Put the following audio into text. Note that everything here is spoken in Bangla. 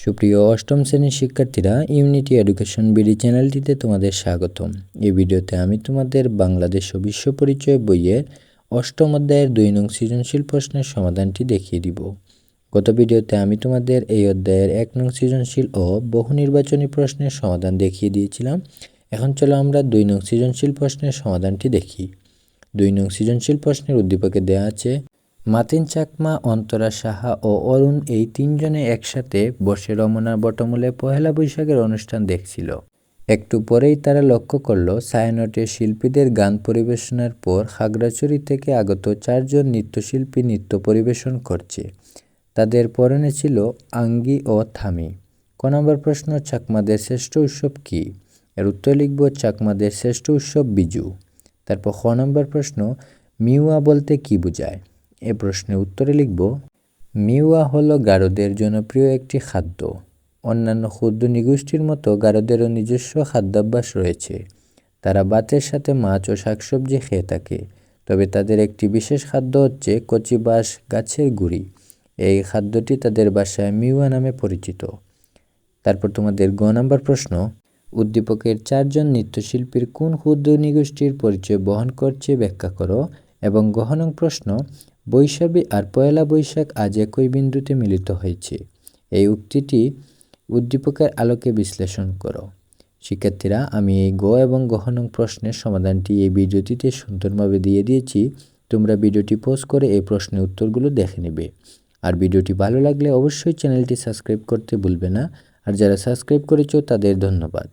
সুপ্রিয় অষ্টম শ্রেণির শিক্ষার্থীরা ইউনিটি এডুকেশন বিডি চ্যানেলটিতে তোমাদের স্বাগতম। এই ভিডিওতে আমি তোমাদের বাংলাদেশ ও বিশ্ব পরিচয় বইয়ের অষ্টম অধ্যায়ের দুই নং সৃজনশীল প্রশ্নের সমাধানটি দেখিয়ে দিব। গত ভিডিওতে আমি তোমাদের এই অধ্যায়ের এক নং সৃজনশীল ও বহু নির্বাচনী প্রশ্নের সমাধান দেখিয়ে দিয়েছিলাম। এখন চলো আমরা দুই নং সৃজনশীল প্রশ্নের সমাধানটি দেখি। দুই নং সৃজনশীল প্রশ্নের উদ্দীপকে দেওয়া আছে মাতিন চাকমা, অন্তরা সাহা ও অরুণ এই তিনজনে একসাথে বসে রমনার বটমূলে পহেলা বৈশাখের অনুষ্ঠান দেখছিল। একটু পরেই তারা লক্ষ্য করল, ছায়ানটের শিল্পীদের গান পরিবেশনার পর খাগড়াছড়ি থেকে আগত চারজন নৃত্যশিল্পী নৃত্য পরিবেশন করছে। তাদের পরনে ছিল আঙ্গি ও থামি। ক নম্বর প্রশ্ন, চাকমাদের শ্রেষ্ঠ উৎসব কী? এর উত্তর লিখব, চাকমাদের শ্রেষ্ঠ উৎসব বিজু। তারপর খ নম্বর প্রশ্ন, মিউয়া বলতে কি বোঝায়? এ প্রশ্নের উত্তরে লিখব, মিউয়া হলো গারোদের জনপ্রিয় একটি খাদ্য। অন্যান্য ক্ষুদ্র নিগোষ্ঠীর মতো গারোদেরও নিজস্ব খাদ্যাভ্যাস রয়েছে। তারা ভাতের সাথে মাছ ও শাকসবজি খেয়ে থাকে। তবে তাদের একটি বিশেষ খাদ্য হচ্ছে কচি বাঁশ গাছের গুড়ি। এই খাদ্যটি তাদের বাসায় মিউয়া নামে পরিচিত। তারপর তোমাদের গ নাম্বার প্রশ্ন, উদ্দীপকের চারজন নৃত্যশিল্পীর কোন ক্ষুদ্র নিগোষ্ঠীর পরিচয় বহন করছে ব্যাখ্যা করো। এবং গহনং প্রশ্ন বৈশাখী আর পয়লা বৈশাখ আজ একই বিন্দুতে মিলিত হয়েছে। এই উক্তিটি উদ্দীপকের আলোকে বিশ্লেষণ করো। শিক্ষার্থীরা, আমি এই গ এবং গহনং প্রশ্নের সমাধানটি এই ভিডিওটিতে সুন্দরভাবে দিয়ে দিয়েছি। তোমরা ভিডিওটি পোস্ট করে এই প্রশ্নের উত্তরগুলো দেখে নেবে। আর ভিডিওটি ভালো লাগলে অবশ্যই চ্যানেলটি সাবস্ক্রাইব করতে ভুলবে না। আর যারা সাবস্ক্রাইব করেছ তাদের ধন্যবাদ।